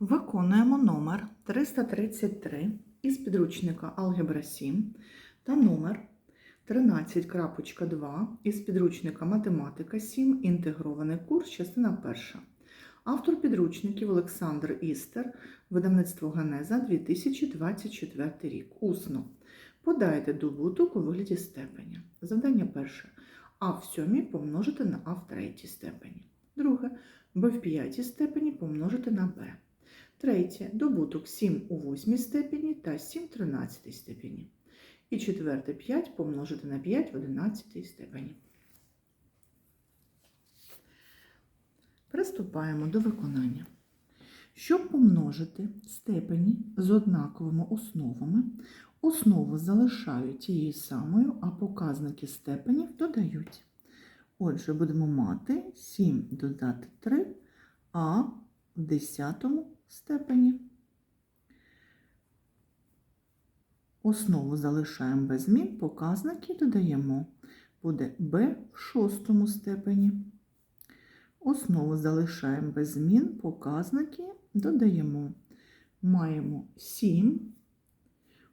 Виконуємо номер 333 із підручника Алгебра 7 та номер 13.2 із підручника Математика 7. Інтегрований курс, частина 1. Автор підручників Олександр Істер, видавництво Генеза 2024 рік. Усно. Подайте добуток у вигляді степеня. Завдання перше. А в сьомій помножити на А в третій степені. Друге. Б в п'ятій степені помножити на Б. Третє. Добуток 7 у восьмій степені та 7 в 13 степені. І четверте 5 помножити на 5 в 11 степені. Приступаємо до виконання. Щоб помножити степені з однаковими основами, основу залишають тією самою, а показники степенів додають. Отже, будемо мати 7 додати 3, а в 10 степені. Основу залишаємо без змін, показники додаємо. Буде b в шостому степені. Основу залишаємо без змін, показники додаємо. Маємо 7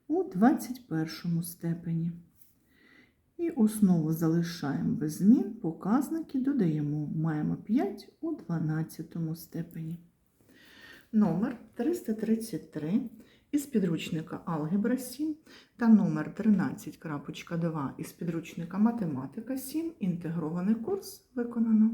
у 21 степені. І основу залишаємо без змін, показники додаємо. Маємо 5 у 12 степені. Номер 333 із підручника Алгебра 7 та номер 13.2 із підручника Математика 7. Інтегрований курс виконано.